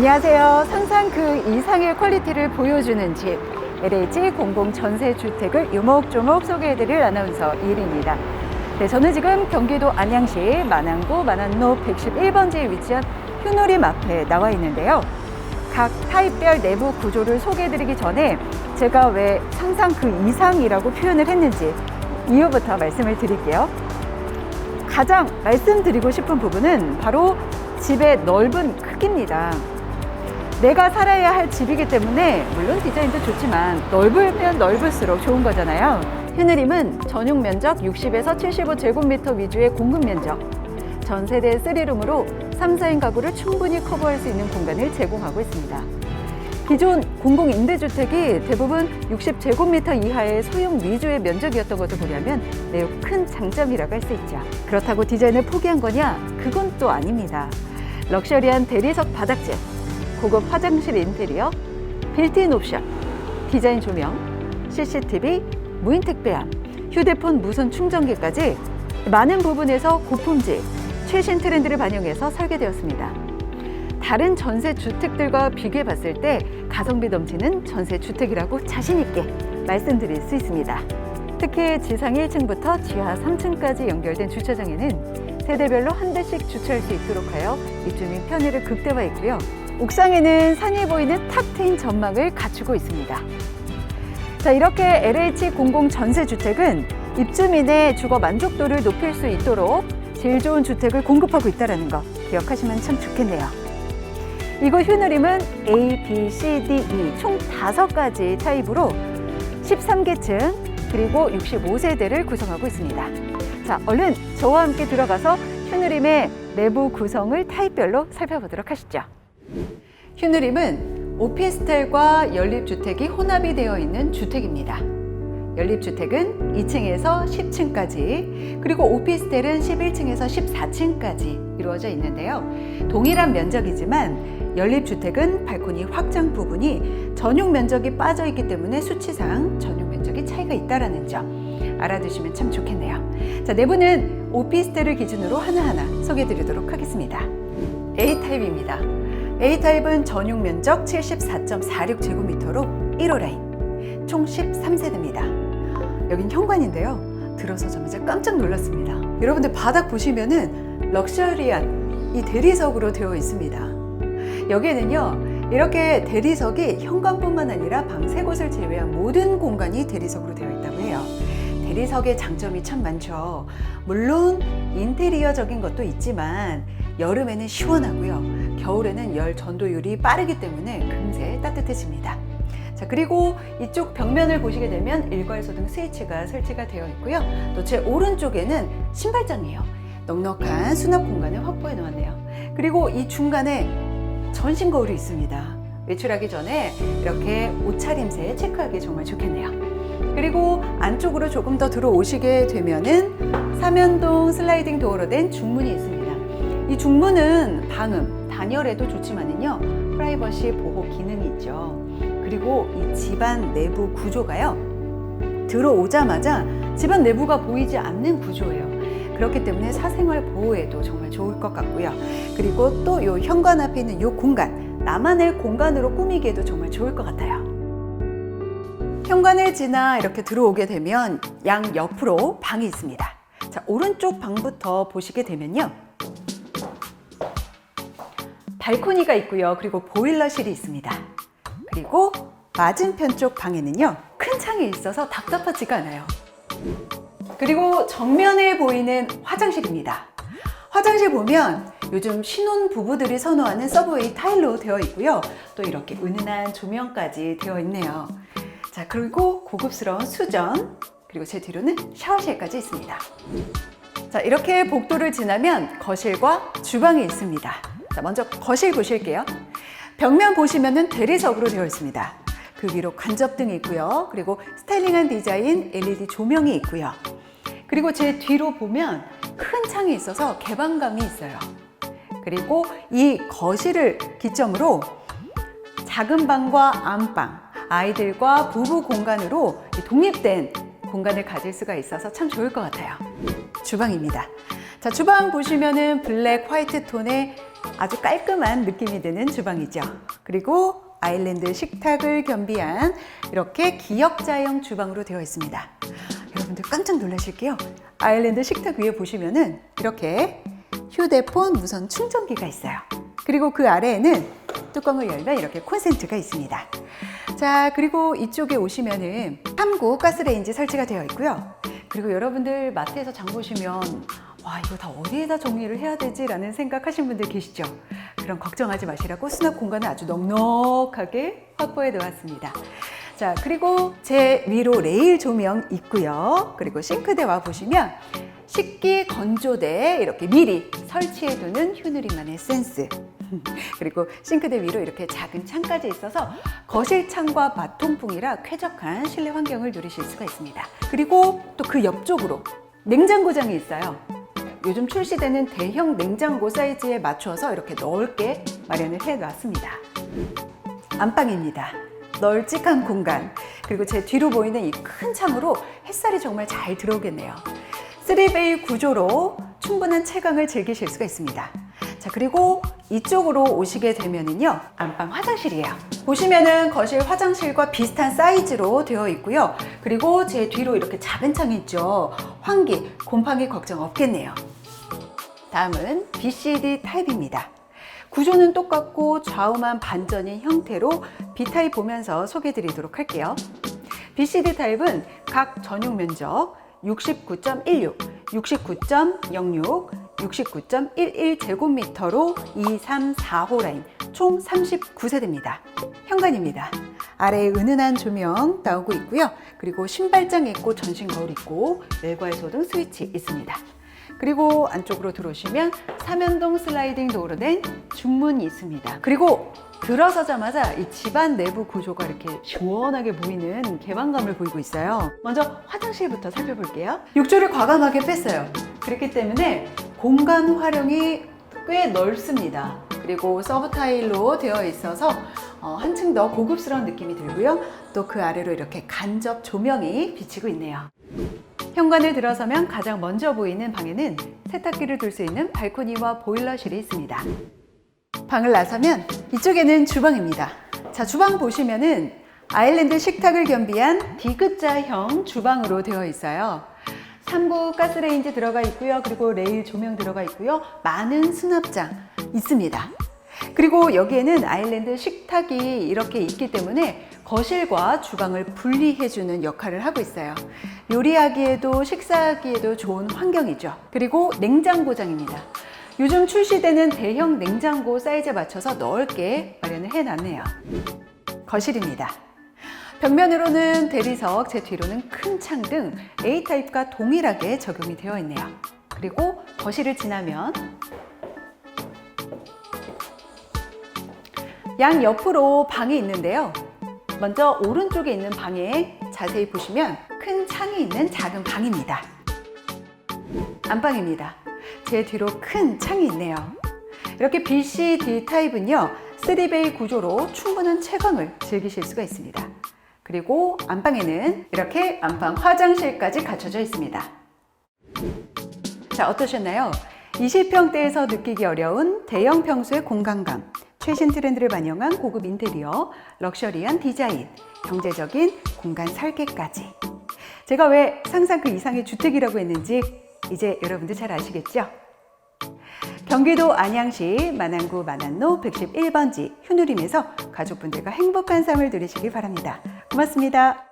안녕하세요. 상상 그 이상의 퀄리티를 보여주는 집 LH 공공 전세 주택을 유목조목 소개해드릴 아나운서 이일입니다. 네, 저는 지금 경기도 안양시 만안구 만안로 111번지에 위치한 휴노림 앞에 나와 있는데요. 각 타입별 내부 구조를 소개해드리기 전에 제가 왜 상상 그 이상이라고 표현을 했는지 이유부터 말씀을 드릴게요. 가장 말씀드리고 싶은 부분은 바로 집의 넓은 크기입니다. 내가 살아야 할 집이기 때문에 물론 디자인도 좋지만 넓으면 넓을수록 좋은 거잖아요. 휴느림은 전용 면적 60에서 75제곱미터 위주의 공급 면적, 전 세대 3룸으로 3, 4인 가구를 충분히 커버할 수 있는 공간을 제공하고 있습니다. 기존 공공 임대주택이 대부분 60제곱미터 이하의 소형 위주의 면적이었던 것을 고려하면 매우 큰 장점이라고 할 수 있죠. 그렇다고 디자인을 포기한 거냐? 그건 또 아닙니다. 럭셔리한 대리석 바닥재, 고급 화장실 인테리어, 빌트인 옵션, 디자인 조명, CCTV, 무인 택배함, 휴대폰 무선 충전기까지 많은 부분에서 고품질, 최신 트렌드를 반영해서 설계되었습니다. 다른 전세 주택들과 비교해 봤을 때 가성비 넘치는 전세 주택이라고 자신 있게 말씀드릴 수 있습니다. 특히 지상 1층부터 지하 3층까지 연결된 주차장에는 세대별로 한 대씩 주차할 수 있도록 하여 입주민 편의를 극대화했고요. 옥상에는 산이 보이는 탁 트인 전망을 갖추고 있습니다. 자, 이렇게 LH 공공 전세 주택은 입주민의 주거 만족도를 높일 수 있도록 질 좋은 주택을 공급하고 있다는 거 기억하시면 참 좋겠네요. 이곳 휴누림은 A, B, C, D, E 총 다섯 가지 타입으로 13계층 그리고 65세대를 구성하고 있습니다. 자, 얼른 저와 함께 들어가서 휴누림의 내부 구성을 타입별로 살펴보도록 하시죠. 휴누림은 오피스텔과 연립주택이 혼합이 되어 있는 주택입니다. 연립주택은 2층에서 10층까지, 그리고 오피스텔은 11층에서 14층까지 이루어져 있는데요. 동일한 면적이지만 연립주택은 발코니 확장 부분이 전용 면적이 빠져 있기 때문에 수치상 전용 면적이 차이가 있다는 점 알아두시면 참 좋겠네요. 자, 내부는 오피스텔을 기준으로 하나하나 소개해 드리도록 하겠습니다. A타입입니다. A타입은 전용 면적 74.46제곱미터로 1호 라인, 총 13세대입니다. 여긴 현관인데요. 들어서자마자 깜짝 놀랐습니다. 여러분들 바닥 보시면은 럭셔리한 이 대리석으로 되어 있습니다. 여기에는요, 이렇게 대리석이 현관뿐만 아니라 방 세 곳을 제외한 모든 공간이 대리석으로 되어 있다고. 대리석의 장점이 참 많죠. 물론 인테리어적인 것도 있지만 여름에는 시원하고요. 겨울에는 열 전도율이 빠르기 때문에 금세 따뜻해집니다. 자, 그리고 이쪽 벽면을 보시게 되면 일괄소 등 스위치가 설치가 되어 있고요. 또 제 오른쪽에는 신발장이에요. 넉넉한 수납 공간을 확보해 놓았네요. 그리고 이 중간에 전신 거울이 있습니다. 외출하기 전에 이렇게 옷차림새 체크하기 정말 좋겠네요. 그리고 안쪽으로 조금 더 들어오시게 되면은 삼연동 슬라이딩 도어로 된 중문이 있습니다. 이 중문은 방음, 단열에도 좋지만은요, 프라이버시 보호 기능이 있죠. 그리고 이 집안 내부 구조가요, 들어오자마자 집안 내부가 보이지 않는 구조예요. 그렇기 때문에 사생활 보호에도 정말 좋을 것 같고요. 그리고 또요 현관 앞에 있는 요 공간, 나만의 공간으로 꾸미기에도 정말 좋을 것 같아요. 현관을 지나 이렇게 들어오게 되면 양 옆으로 방이 있습니다. 자, 오른쪽 방부터 보시게 되면요. 발코니가 있고요. 그리고 보일러실이 있습니다. 그리고 맞은편 쪽 방에는요. 큰 창이 있어서 답답하지가 않아요. 그리고 정면에 보이는 화장실입니다. 화장실 보면 요즘 신혼 부부들이 선호하는 서브웨이 타일로 되어 있고요. 또 이렇게 은은한 조명까지 되어 있네요. 자, 그리고 고급스러운 수전, 그리고 제 뒤로는 샤워실까지 있습니다. 자, 이렇게 복도를 지나면 거실과 주방이 있습니다. 자, 먼저 거실 보실게요. 벽면 보시면은 대리석으로 되어 있습니다. 그 위로 간접등이 있고요. 그리고 스타일링한 디자인 LED 조명이 있고요. 그리고 제 뒤로 보면 큰 창이 있어서 개방감이 있어요. 그리고 이 거실을 기점으로 작은 방과 안방, 아이들과 부부 공간으로 독립된 공간을 가질 수가 있어서 참 좋을 것 같아요. 주방입니다. 자, 주방 보시면은 블랙 화이트 톤의 아주 깔끔한 느낌이 드는 주방이죠. 그리고 아일랜드 식탁을 겸비한 이렇게 기역자형 주방으로 되어 있습니다. 여러분들 깜짝 놀라실게요. 아일랜드 식탁 위에 보시면은 이렇게 휴대폰 무선 충전기가 있어요. 그리고 그 아래에는 뚜껑을 열면 이렇게 콘센트가 있습니다. 자, 그리고 이쪽에 오시면은 3구 가스레인지 설치가 되어 있고요. 그리고 여러분들 마트에서 장 보시면 와, 이거 다 어디에다 정리를 해야 되지? 라는 생각하신 분들 계시죠? 그럼 걱정하지 마시라고 수납 공간을 아주 넉넉하게 확보해 놓았습니다. 자, 그리고 제 위로 레일 조명 있고요. 그리고 싱크대 와 보시면 식기 건조대 이렇게 미리 설치해 두는 휴누리만의 센스. 그리고 싱크대 위로 이렇게 작은 창까지 있어서 거실 창과 마통풍이라 쾌적한 실내 환경을 누리실 수가 있습니다. 그리고 또 그 옆쪽으로 냉장고장이 있어요. 요즘 출시되는 대형 냉장고 사이즈에 맞춰서 이렇게 넓게 마련을 해 놨습니다. 안방입니다. 널찍한 공간. 그리고 제 뒤로 보이는 이 큰 창으로 햇살이 정말 잘 들어오겠네요. 3베이 구조로 충분한 채광을 즐기실 수가 있습니다. 자, 그리고 이쪽으로 오시게 되면은요, 안방 화장실이에요. 보시면은 거실 화장실과 비슷한 사이즈로 되어 있고요. 그리고 제 뒤로 이렇게 작은 창이 있죠. 환기, 곰팡이 걱정 없겠네요. 다음은 BCD 타입입니다. 구조는 똑같고 좌우만 반전인 형태로 B타입 보면서 소개해 드리도록 할게요. BCD 타입은 각 전용 면적 69.16, 69.06, 69.11제곱미터로 2, 3, 4호 라인 총 39세대입니다. 현관입니다. 아래에 은은한 조명 나오고 있고요. 그리고 신발장 있고 전신 거울 있고 일괄 소등 스위치 있습니다. 그리고 안쪽으로 들어오시면 삼연동 슬라이딩 도어로 된 중문이 있습니다. 그리고 들어서자마자 이 집안 내부 구조가 이렇게 시원하게 보이는 개방감을 보이고 있어요. 먼저 화장실부터 살펴볼게요. 욕조를 과감하게 뺐어요. 그렇기 때문에 공간 활용이 꽤 넓습니다. 그리고 서브 타일로 되어 있어서 어, 한층 더 고급스러운 느낌이 들고요. 또 그 아래로 이렇게 간접 조명이 비치고 있네요. 현관을 들어서면 가장 먼저 보이는 방에는 세탁기를 둘 수 있는 발코니와 보일러실이 있습니다. 방을 나서면 이쪽에는 주방입니다. 자, 주방 보시면은 아일랜드 식탁을 겸비한 D급자형 주방으로 되어 있어요. 3구 가스레인지 들어가 있고요. 그리고 레일 조명 들어가 있고요. 많은 수납장 있습니다. 그리고 여기에는 아일랜드 식탁이 이렇게 있기 때문에 거실과 주방을 분리해주는 역할을 하고 있어요. 요리하기에도 식사하기에도 좋은 환경이죠. 그리고 냉장고장입니다. 요즘 출시되는 대형 냉장고 사이즈에 맞춰서 넓게 마련을 해놨네요. 거실입니다. 벽면으로는 대리석, 제 뒤로는 큰 창 등 A타입과 동일하게 적용이 되어 있네요. 그리고 거실을 지나면 양 옆으로 방이 있는데요. 먼저 오른쪽에 있는 방에 자세히 보시면 큰 창이 있는 작은 방입니다. 안방입니다. 제 뒤로 큰 창이 있네요. 이렇게 BCD 타입은요, 3베이 구조로 충분한 채광을 즐기실 수가 있습니다. 그리고 안방에는 이렇게 안방 화장실까지 갖춰져 있습니다. 자, 어떠셨나요? 20평대에서 느끼기 어려운 대형 평수의 공간감, 최신 트렌드를 반영한 고급 인테리어, 럭셔리한 디자인, 경제적인 공간 설계까지. 제가 왜 상상 그 이상의 주택이라고 했는지 이제 여러분들 잘 아시겠죠? 경기도 안양시 만안구 만안로 111번지 휴누림에서 가족분들과 행복한 삶을 누리시길 바랍니다. 고맙습니다.